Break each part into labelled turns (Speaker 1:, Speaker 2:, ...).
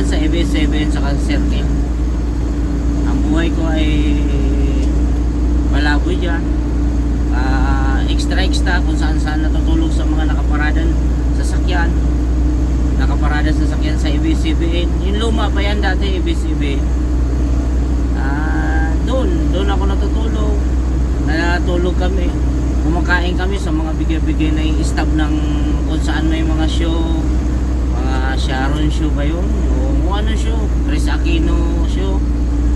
Speaker 1: diyan sa EB7 sa Circle. Ang buhay ko ay palaboy diyan. Ah, extra extra kung saan saan natutulog sa mga nakaparadang sasakyan nakaparada sa sasakyan sa ABCBN. Yung luma pa yan dati, ABCBN. Ah, doon, doon ako natutulog. Natulog kami. Kumakain kami sa mga bigay-bigay na yung stab ng kung saan may mga show. Sharon show ba yun? O kung ano show? Chris Aquino show.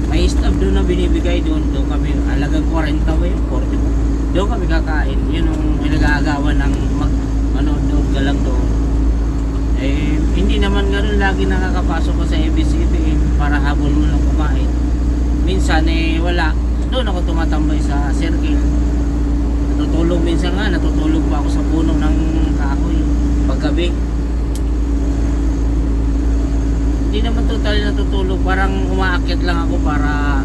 Speaker 1: May stab doon na binibigay doon. Doon kami, alagang 40 ba yun? 40 Doon kami kakain. Yun ang pinag-aagawan ng mag, ano, doon ka lang doon. Eh, hindi naman ganun lagi nakakapasok ko sa ABCBN para habol mo lang kumain. Minsan eh wala. Doon ako tumatambay sa circle. Natutulog minsan nga, natutulog pa ako sa puno ng kahoy paggabi. Hindi naman totally natutulog, parang umaakyat lang ako para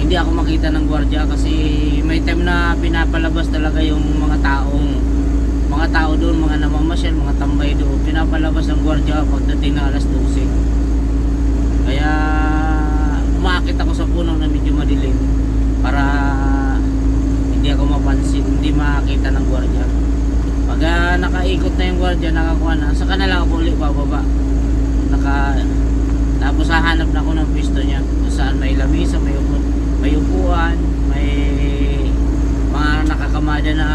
Speaker 1: hindi ako makita ng gwardiya kasi may time na pinapalabas talaga yung mga taong mga tao doon, mga namamasyal, mga tambay doon, pinapalabas ang gwardiya pagdating ng alas 12. Kaya umakit ako sa puno na medyo madilim para hindi ako mapansin, hindi makakita ng gwardiya. Pag ah, nakaikot na yung gwardiya, nakakuha na, saka na lang ako ulit bababa. Naka, tapos hahanap na ako ng pisto niya kung saan may lamisa, may, upo, may upuan, may mga nakakamada na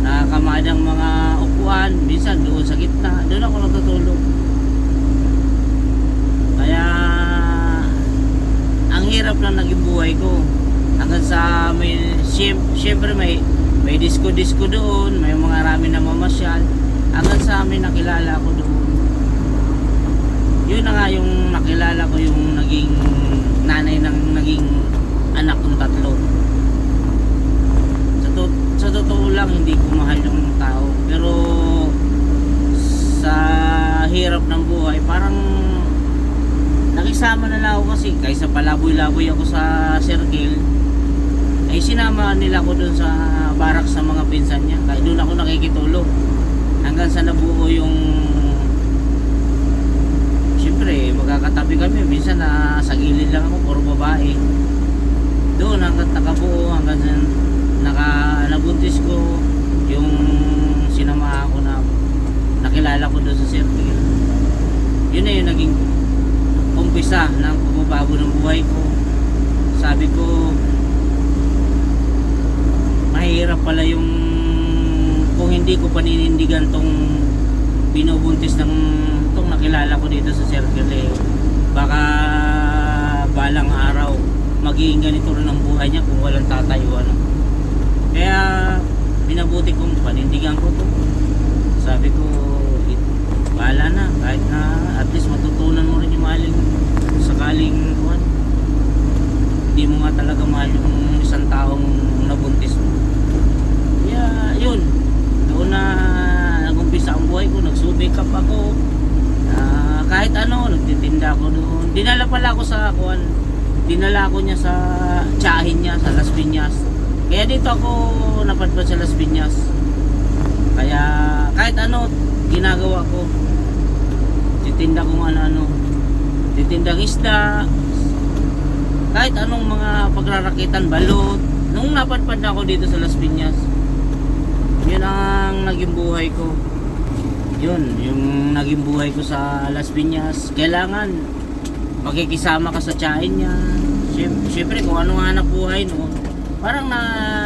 Speaker 1: nakakamadang mga upuan, minsan doon sa gitna, doon ako natutulog. Kaya ang hirap na naging buhay ko. Hanggang sa may siyem- siyempre may may disco-disco doon, may mga rami na mamasyal. Hanggang sa amin nakilala ko doon. Yun na nga yung nakilala ko yung naging nanay ng naging anak kong tatlo. Sa, to, sa totoo lang hindi ko mahal yung tao. Pero sa hirap ng buhay parang nakisama na lang ako kasi kaysa palaboy-laboy ako sa circle ay sinama nila ko dun sa barak sa mga pinsan niya. Kaya doon ako nakikitulog hanggang sa nabuo yung Siyempre, magkakatabi kami. Minsan na sa gilid lang ako, puro babae. Doon hanggang nakabuo, hanggang naka, nabuntis ko yung sinama ko na nakilala ko doon sa circle. Yun na yung naging umpisa ng pagbabago ng buhay ko. Sabi ko, mahirap pala yung kung hindi ko paninindigan tong binubuntis ng tong nakilala ko dito sa circle eh, baka balang araw magiging ganito rin ang buhay niya kung walang tatay o ano. Kaya binabuti kong panindigan ko to. Sabi ko it, bahala na kahit na at least matutunan mo rin yung maling sakaling kuwan hindi mo nga talaga mahal yung isang taong nabuntis mo. Kaya yun. Doon na nagumpisa ang buhay ko nagsumikap ako. Ah, kahit ano nagtitinda ako doon dinala pala ako sa kuan dinala ako niya sa tsahin niya sa Las Piñas. Kaya dito ako napadpad sa Las Piñas. Kaya kahit ano ginagawa ko. Titinda kung ano-ano titindang isda kahit anong mga pagrarakitan balot. Nung napadpad na ako dito sa Las Piñas yun ang naging buhay ko yun yung naging buhay ko sa Las Piñas. Kailangan makikisama ka sa tiyahin niya. Siyem- siyempre kung ano hanap buhay no? Parang na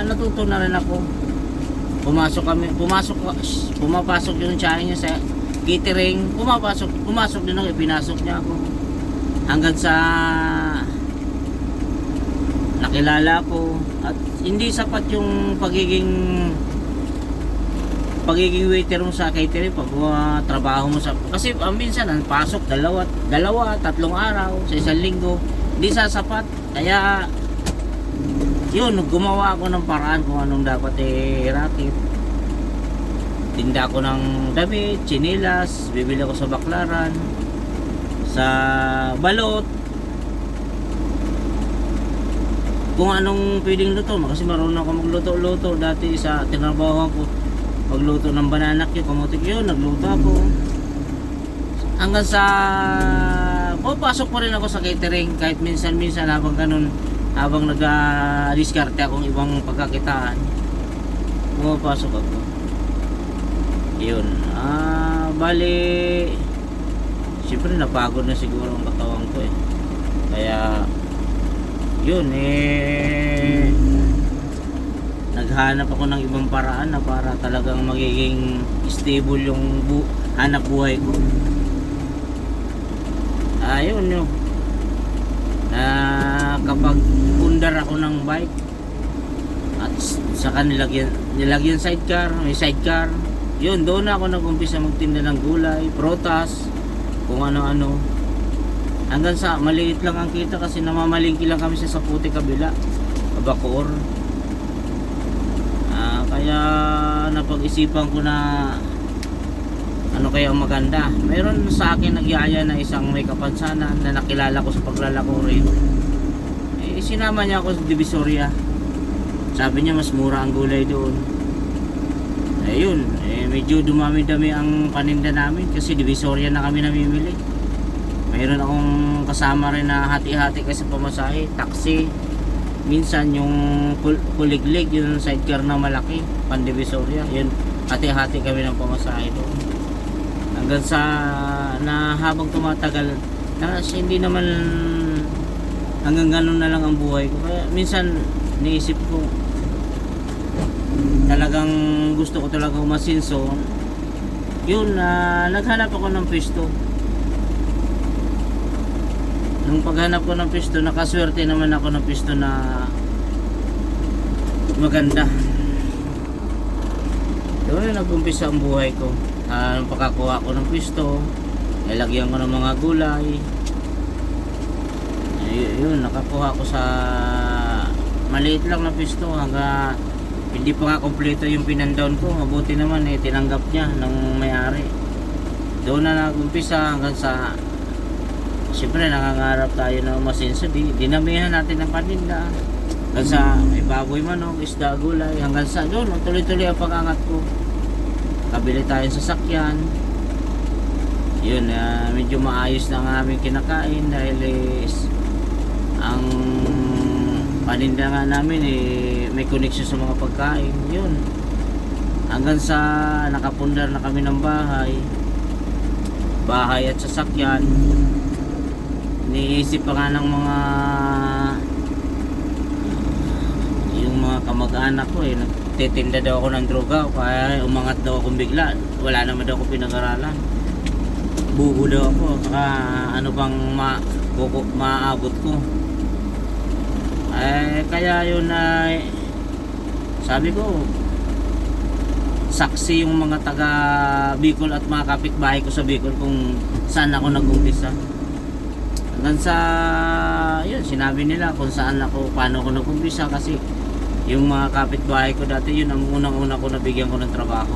Speaker 1: natuto na rin ako. Pumasok kami pumasok pumapasok yung tiyahin niya sa catering, pumapasok, pumasok din ako, ipinasok niya ako. Hanggang sa nakilala ko. At hindi sapat yung pagiging pagiging waiter mo sa catering pag uh, trabaho mo sa kasi uh, minsan ang pasok dalawa dalawa tatlong araw sa isang linggo hindi sasapat. Kaya yun gumawa ako ng paraan kung anong dapat eh racket tinda ko ng damit chinilas bibili ako sa baklaran sa balot. Kung anong pwedeng luto kasi marunong ako magluto-luto. Dati sa tinabaho ko magluto ng banana cue kamutik yun nagluto ako. Hanggang sa pupasok pa rin ako sa catering kahit minsan-minsan habang ganun habang nag-diskarte akong ibang pagkakitaan pumapasok ako. Yun. Ah bali siyempre napagod na siguro ang katawan ko eh. Kaya yun eh naghanap ako ng ibang paraan na para talagang magiging stable yung bu hanap buhay ko. Ayun yun na kapag pundar ako ng bike at saka nilagyan, nilagyan sidecar may sidecar yun doon ako nag-umpisa magtinda ng gulay protas kung ano-ano. Hanggang sa maliit lang ang kita kasi namamalingki lang kami sa Saputi kabila Bacoor. Ah, kaya napag-isipan ko na ano kaya ang maganda. Mayroon sa akin nagyaya na isang may kapansanan na nakilala ko sa paglalako rin. Eh, sinama niya ako sa Divisoria. Sabi niya mas mura ang gulay doon. Ayun, eh, medyo dumami-dami ang paninda namin kasi Divisoria na kami namimili. Mayroon akong kasama rin na hati-hati kasi pamasahe, taxi, minsan yung kul- kuliglig yung sidecar na malaki pandivisoria yun hati-hati kami ng pamasahe doon. Hanggang sa na habang tumatagal na hindi naman hanggang ganun na lang ang buhay ko. Kaya minsan niisip ko talagang gusto ko talaga umasinso yun na naghanap ako ng pwesto nung paghanap ko ng pisto, nakaswerte naman ako ng pisto na maganda. Doon na nag-umpisa ang buhay ko. Ah, nung pagkakuha ko ng pisto, nilagyan ko ng mga gulay. Ay, yun, nakakuha ko sa maliit lang na pisto hanggang hindi pa nga kompleto yung pinandown ko. Mabuti naman eh, tinanggap niya ng may-ari. Doon na nag-umpisa hanggang sa Siyempre nangangarap tayo na umasinso di dinamihan natin ng paninda. Hanggang sa may baboy manok, isda, gulay. Hanggang sa doon tuloy-tuloy ang pag-angat ko. Kabili tayo sa sakyan yun ah, medyo maayos na ang aming kinakain dahil is ang paninda nga namin eh, may connection sa mga pagkain. Yun. Hanggang sa nakapundar na kami ng bahay. Bahay at sasakyan iniisip pa nga ng mga yung mga kamag-anak ko eh nagtitinda daw ako ng droga kaya umangat daw akong bigla wala naman daw ako pinag-aralan. Bubo daw ako saka ano bang ma kuko, maaabot ko. Eh kaya yun ay sabi ko saksi yung mga taga Bicol at mga kapitbahay ko sa Bicol kung saan ako nag-umpisa hanggang sa yun sinabi nila kung saan ako paano ako nag-umpisa kasi yung mga kapitbahay ko dati yun ang unang-una ko nabigyan ko ng trabaho.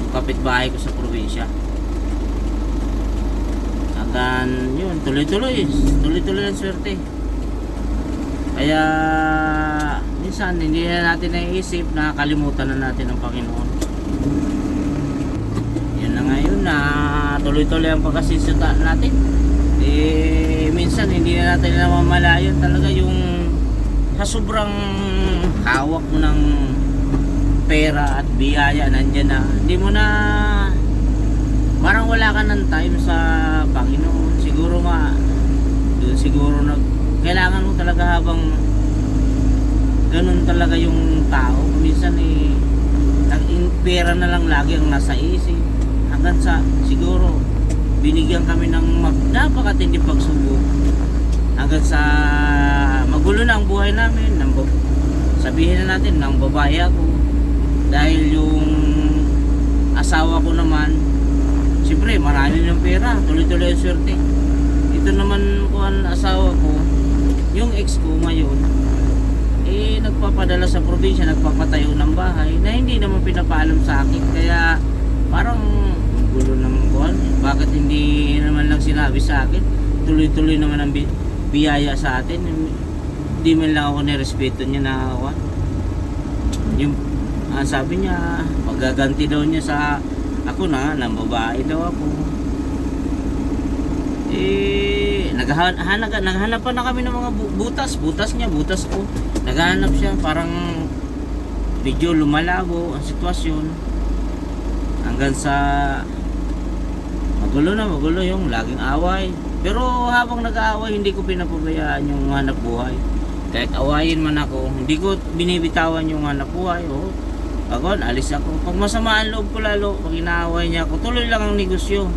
Speaker 1: Yung kapitbahay ko sa probinsya. Hanggang yun tuloy-tuloy. Tuloy-tuloy ang swerte. Kaya minsan hindi na natin naiisip nakakalimutan na natin ang Panginoon. Yun na ngayon na tuloy-tuloy ang pagkasisuta natin eh minsan hindi na natin namamalayan talaga yung sa sobrang hawak mo ng pera at biyaya nandyan na. Hindi mo na parang wala ka ng time sa Panginoon. Siguro nga doon siguro nag kailangan mo talaga habang ganun talaga yung tao. Minsan eh nag pera na lang lagi ang nasa isip. Hanggang sa siguro binigyan kami ng mag- napakatindi pagsubok hanggang sa magulo na ang buhay namin. Ng sabihin na natin ng babae ako. Dahil yung asawa ko naman siyempre marami ng pera tuloy-tuloy ang swerte. Ito naman ko ang asawa ko yung ex ko ngayon eh nagpapadala sa probinsya nagpapatayo ng bahay na hindi naman pinapaalam sa akin. Kaya parang ang gulo naman ko bakit hindi naman lang sinabi sa akin? Tuloy-tuloy naman ang bi- biyaya sa atin. Hindi man lang ako nirespeto niya na ako. Yung ah, sabi niya magaganti daw niya sa ako na ng babae daw ako. Eh naghahanap naghahanap pa na kami ng mga bu- butas. Butas niya butas ko. Naghahanap siya parang medyo lumalabo ang sitwasyon. Hanggang sa magulo na magulo yung laging away. Pero habang nag-aaway hindi ko pinapabayaan yung hanap buhay. Kahit awayin man ako hindi ko binibitawan yung hanap buhay. Oh ako alis ako. Pag masama ang loob ko lalo pag inaaway niya ako tuloy lang ang negosyo.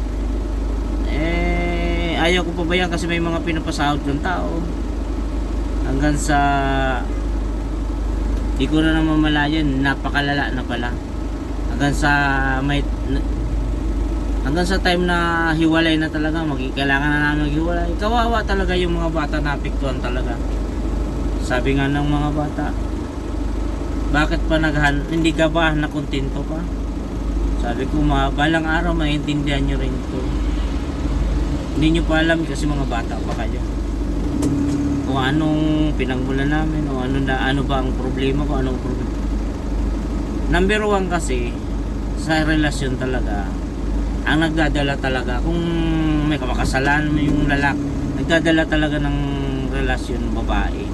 Speaker 1: Eh ayaw ko pabayaan kasi may mga pinapasahod ng tao. Hanggang sa di ko na namamalayan napakalala na pala. Hanggang sa may hanggang sa time na hiwalay na talaga magi kailangan na namin maghiwalay. Kawawa talaga yung mga bata na apektuhan talaga. Sabi nga ng mga bata bakit pa naghan hindi ka ba nakontento pa? Sabi ko ma balang araw maintindihan nyo rin ito hindi nyo pa alam kasi mga bata pa kayo. Kung anong pinagmulan namin o ano na ano ba ang problema ko anong problema number one kasi sa relasyon talaga ang nagdadala talaga kung may kamakasalan yung lalaki nagdadala talaga ng relasyon babae.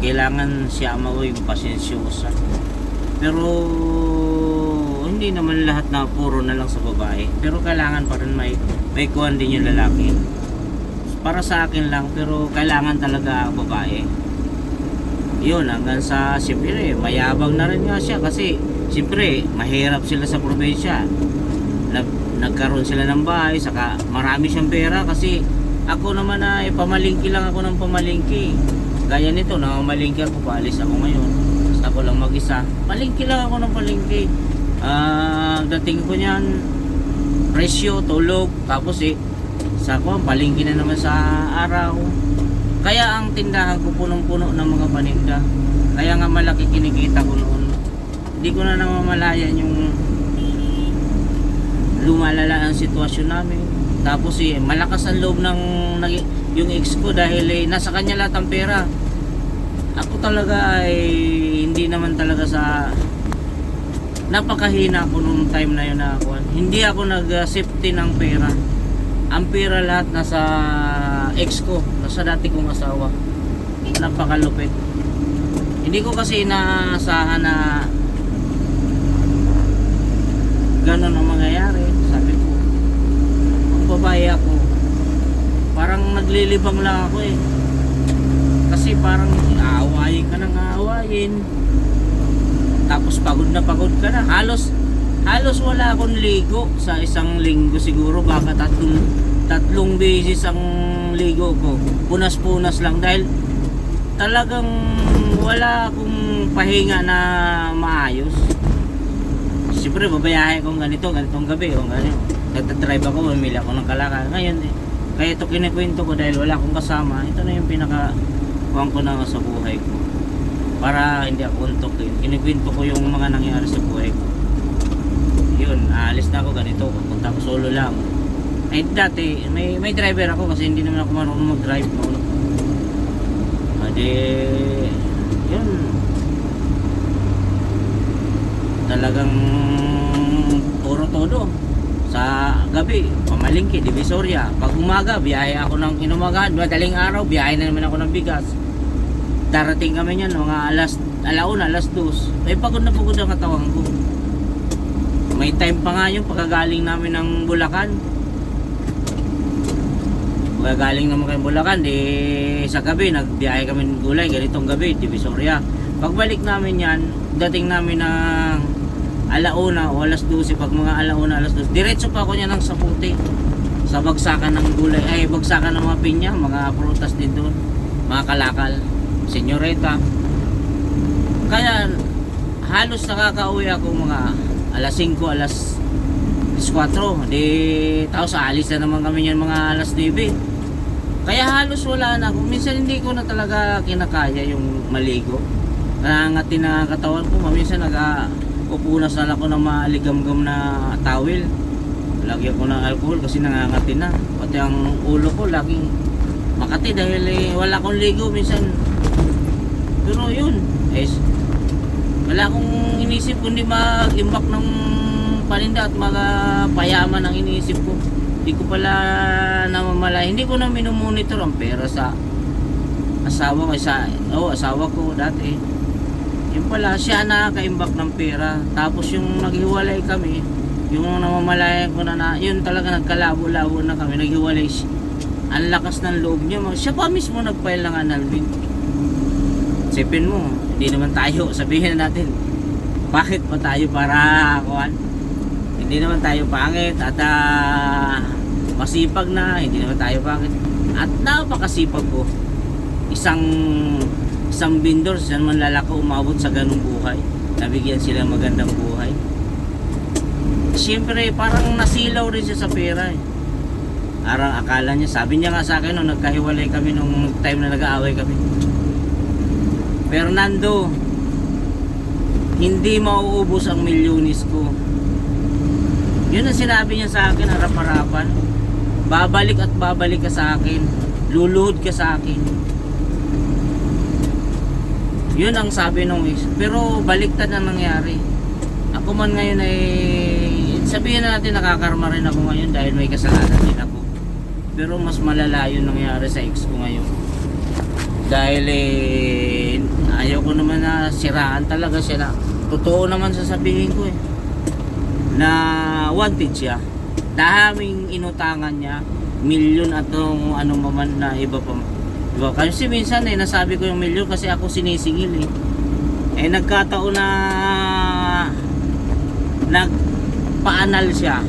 Speaker 1: Kailangan siya mo yung pasensyosa pero hindi naman lahat na puro na lang sa babae. Pero kailangan pa rin may may kuhan din yung lalaki. Para sa akin lang pero kailangan talaga babae. Yun hanggang sa siyempre mayabang na rin nga siya kasi siyempre mahirap sila sa probinsya nagkaroon sila ng bahay saka marami siyang pera kasi ako naman ay pamalingki lang ako ng pamalingki. Gaya nito namamalingki ako paalis ako ngayon. Basta ako lang mag isa palingki lang ako ng palingki. Ah, dating ko niyan presyo, tulog tapos eh sa ko palingki na naman sa araw. Kaya ang tindahan ko punong-puno ng mga paninda. Kaya nga malaki kinikita ko noon. Hindi ko na namamalayan yung lumalala ang sitwasyon namin. Tapos eh malakas ang loob ng yung ex ko dahil eh, nasa kanya lahat ang pera. Ako talaga ay hindi naman talaga sa napakahina ko nung time na yun na ako. Hindi ako nag-safety ng pera. Ang pera lahat nasa ex ko nasa dati kong asawa. Napakalupit. Hindi ko kasi inaasahan na ganun ang mangyayari babae ako parang naglilibang lang ako eh. Kasi parang aawayin ka nang aawayin. Tapos pagod na pagod ka na. Halos halos wala akong ligo sa isang linggo siguro. Baka tatlong tatlong beses ang ligo ko. Punas-punas lang. Dahil talagang wala akong pahinga na maayos siyempre babayahe kong ganito ganitong gabi o ganito nagdadrive ako bumili ako ng kalakal. Ngayon eh kaya ito kinikwento ko dahil wala akong kasama. Ito na yung pinaka kuwang ko na sa buhay ko. Para hindi ako untokin kinikwento ko yung mga nangyari sa buhay ko. Yun aalis na ako ganito pupunta ako solo lang. Ay dati may may driver ako kasi hindi naman ako marunong mag drive no? adi yun talagang puro todo. Sa gabi pamalingki divisoria. Pag umaga biyahe ako ng inumagahan madaling araw biyahe na naman ako ng bigas. Darating kami niyan mga alas alauna alas dos. May pagod na pagod ang katawan ko. May time pa nga yung pagkagaling namin ng Bulacan. Pagkagaling naman kay Bulacan di sa gabi nagbiyahe kami ng gulay ganitong gabi Divisoria pagbalik namin yan dating namin ng alauna o alas 12 pag mga alauna alas 12 diretso pa ako niya ng saputi. Sa bagsakan ng gulay ay bagsakan ng mga pinya mga prutas din doon mga kalakal senyoreta. Kaya halos nakakauwi ako mga alas 5 alas 4 di tapos aalis na naman kami yan mga alas 9 kaya halos wala na ako. Minsan hindi ko na talaga kinakaya yung maligo nangangatin na katawan ko. Minsan nag upunas na ako ng maaligamgam na towel lagyan ko ng alcohol kasi nangangatin na. Pati ang ulo ko laging makati dahil eh, wala akong ligo minsan. Pero yun eh, wala akong inisip kundi mag-imbak ng paninda at mga payaman ang iniisip ko. Hindi ko pala namamala. Hindi ko na minumonitor ang pera sa asawa ko sa oh, asawa ko dati yun pala siya nakakaimbak ng pera tapos yung naghiwalay kami yung namamalayan ko na, na yun talaga nagkalabo-labo na kami naghiwalay siya ang lakas ng loob niya siya pa mismo nagfile ng annulment Sipin mo, hindi naman tayo, sabihin na natin, bakit pa tayo para kuhan? Hindi naman tayo pangit at ah, masipag na, hindi naman tayo pangit. At napakasipag ko. Isang isang vendor, saan man lalako umabot sa ganung buhay. Nabigyan sila magandang buhay. Siyempre, parang nasilaw rin siya sa pera eh. Parang akala niya, sabi niya nga sa akin nung nagkahiwalay kami nung time na nag-aaway kami. Fernando, hindi mauubos ang milyonis ko. Yun ang sinabi niya sa akin, harap-harapan. Babalik at babalik ka sa akin. Luluhod ka sa akin. Yun ang sabi nung is. Pero baliktad ang nangyari. Ako man ngayon ay sabihin na natin nakakarma rin ako ngayon dahil may kasalanan din ako. Pero mas malala yun nangyari sa ex ko ngayon. Dahil eh, ayaw ko naman na siraan talaga siya na totoo naman sasabihin ko eh na wanted siya daming inutangan niya milyon at kung ano maman na iba pa iba kasi minsan eh nasabi ko yung milyon kasi ako sinisingil eh. Eh nagkataon na nagpaanal siya.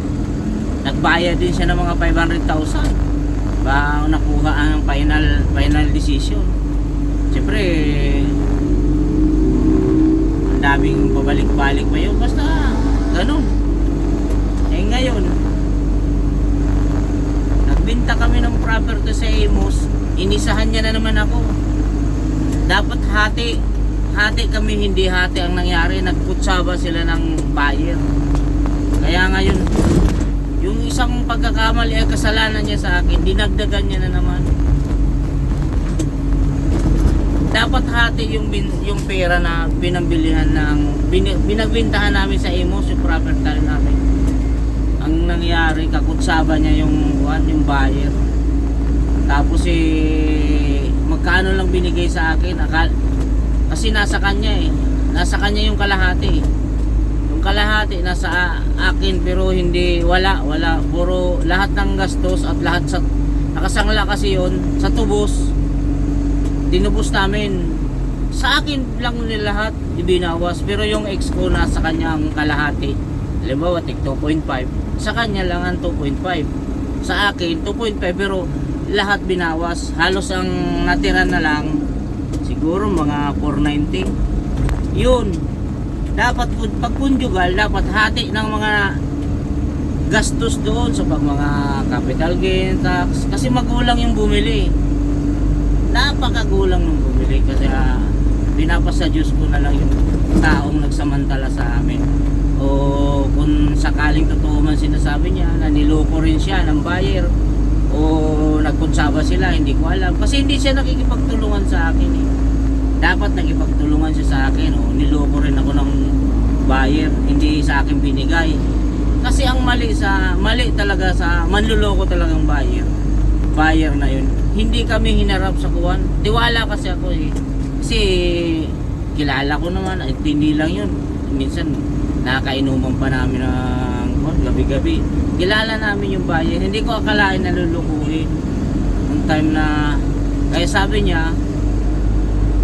Speaker 1: Nagbayad din siya ng mga 500,000 ba nakuha ang final final decision. Siyempre ang daming babalik-balik pa yun. Basta ganun. Eh ngayon nagbinta kami ng property sa Amos inisahan niya na naman ako. Dapat hati hati kami hindi hati ang nangyari. Nagkutsaba sila ng buyer. Kaya ngayon yung isang pagkakamali ay kasalanan niya sa akin. Dinagdagan niya na naman. Dapat hati yung bin, yung pera na pinambilihan ng bin, binagbintahan namin sa Amos yung property namin. Ang nangyari kakutsaba niya yung one, yung buyer tapos eh magkano lang binigay sa akin? Akal kasi nasa kanya eh. Nasa kanya yung kalahati eh. yung kalahati nasa akin pero hindi wala wala. Puro lahat ng gastos at lahat sa nakasangla kasi yon sa tubos. Tinubos namin. Sa akin lang nila lahat ibinawas pero yung ex ko nasa kanya ang kalahati. Halimbawa tig 2.5 sa kanya lang ang 2.5 sa akin 2.5 pero lahat binawas. Halos ang natira na lang siguro mga 490 yun. Dapat pag conjugal dapat hati ng mga gastos doon sa pag mga capital gain tax. Kasi magulang yung bumili. Napakagulang nung bumili. Kasi ah, pinapasa Diyos ko na lang yung taong nagsamantala sa amin. O kung sakaling totoo man sinasabi niya na niloko rin siya ng buyer o nagkutsaba sila hindi ko alam. Kasi hindi siya nakikipagtulungan sa akin eh. Dapat nakipagtulungan siya sa akin o niloko rin ako ng buyer hindi sa akin binigay. Kasi ang mali sa mali talaga sa manluloko talagang buyer. Buyer na yun. Hindi kami hinarap sa kuwan. Tiwala kasi ako eh. Kasi kilala ko naman at hindi lang yun. Minsan nakakainuman pa namin kuwan, gabi-gabi kilala namin yung buyer hindi ko akalain na lulukuhin yung time na kaya sabi niya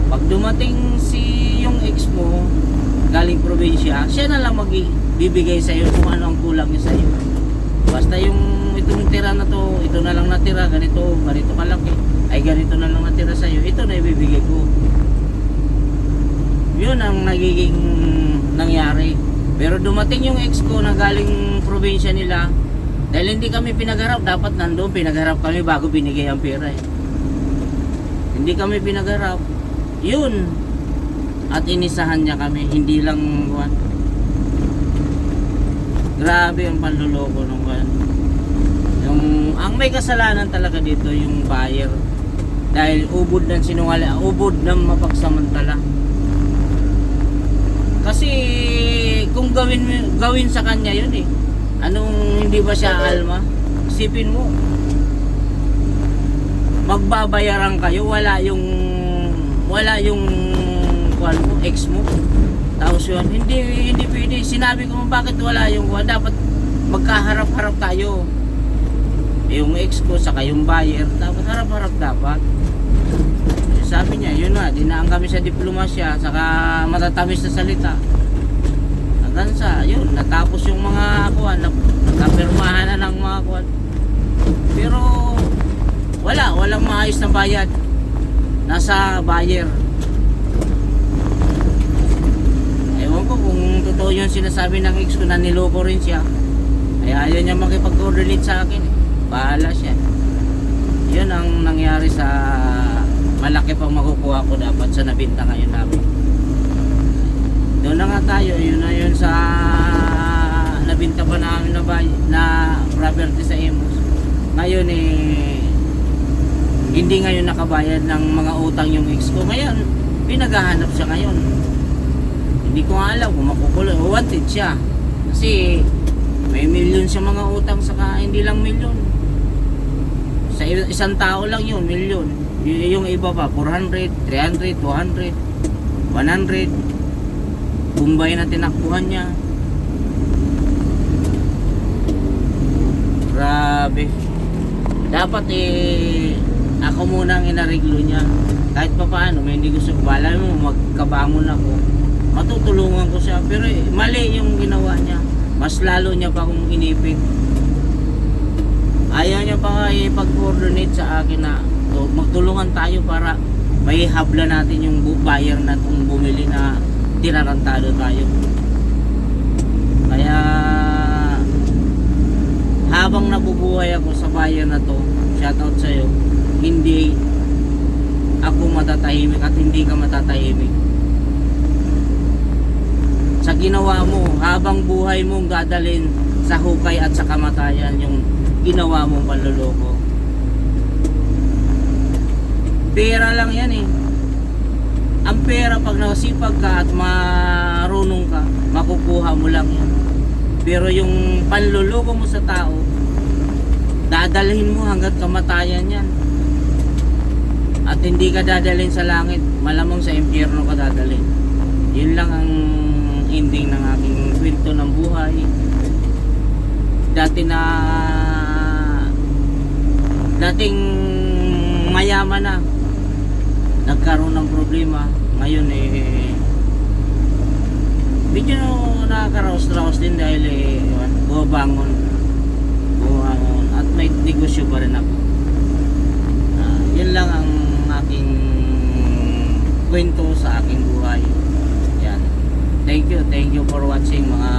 Speaker 1: pag dumating si yung ex mo galing probinsya siya na lang mag bibigay sa iyo kung ano ang kulang niya sa iyo. Basta yung itong tira na to, ito na lang natira, ganito, ganito kalaki, ay ganito na lang natira sa iyo, ito na ibibigay ko. Yun ang nagiging nangyari. Pero dumating yung ex ko na galing probinsya nila, dahil hindi kami pinagharap, dapat nandoon pinagharap kami bago binigay ang pera eh. Hindi kami pinagharap. Yun. At inisahan niya kami, hindi lang kuwan. Grabe ang panluloko nung kuwan. Yung ang may kasalanan talaga dito yung buyer. Dahil ubod ng sinungali, ubod ng mapagsamantala. Kasi kung gawin mo- gawin sa kanya yun eh. Anong hindi ba siya alma? Isipin mo. Magbabayaran kayo, wala yung wala yung kuan mo, ex mo. Tapos yun, hindi hindi pwede. Sinabi ko bakit wala yung kuan, dapat magkaharap-harap tayo. Yung ex ko sa yung buyer, dapat harap-harap dapat. Sabi niya, yun na, dinaan kami sa diplomasya, saka matatamis na salita. Hanggang sa, yun, natapos yung mga kuwan, nagkapirmahan na ng mga kuwan. Pero, wala, walang maayos na bayad. Nasa buyer. Ewan ko kung totoo yung sinasabi ng ex ko na niloko rin siya. Kaya ayaw niya makipag-coordinate sa akin. eh. Bahala siya. Yun ang nangyari sa malaki pang makukuha ko dapat sa nabinta ngayon namin. Doon na nga tayo, yun na yun sa nabinta pa namin na, bay, na property sa Imus. Ngayon eh, hindi ngayon nakabayad ng mga utang yung ex ko. Ngayon, pinaghahanap siya ngayon. Hindi ko alam kung makukulong. Wanted siya. Kasi may milyon siya mga utang saka hindi lang milyon. Sa isang tao lang yun, milyon. Yung iba pa, 400, 300, 200, 100. Bombay na tinakbuhan niya. Grabe. Dapat eh, ako muna ang inariglo niya. Kahit pa paano, may hindi gusto. Bala mo, magkabangon ako. Matutulungan ko siya. Pero eh, mali yung ginawa niya. Mas lalo niya pa akong inipit. Ayaw niya pa ipag-coordinate sa akin na "So, magtulungan tayo para may habla natin yung bu- buyer na kung bumili na tinarantado tayo. Kaya habang nabubuhay ako sa bayan na to, shoutout sa'yo, hindi ako matatahimik at hindi ka matatahimik. Sa ginawa mo, habang buhay mong dadalin sa hukay at sa kamatayan yung ginawa mong panluloko. Pera lang yan eh. Ang pera pag nakasipag ka at marunong ka, makukuha mo lang yan. Pero yung panluloko mo sa tao, dadalhin mo hanggat kamatayan yan. At hindi ka dadalhin sa langit, malamang sa impyerno ka dadalhin. Yun lang ang ending ng aking kwento ng buhay. Dati na dating mayaman na. Nagkaroon ng problema. Ngayon eh medyo nakakaraos-raos din dahil eh bumabangon. Bumabangon. At may negosyo pa rin ako. Ah, yun lang ang aking kwento sa aking buhay. Yan. Thank you. Thank you for watching mga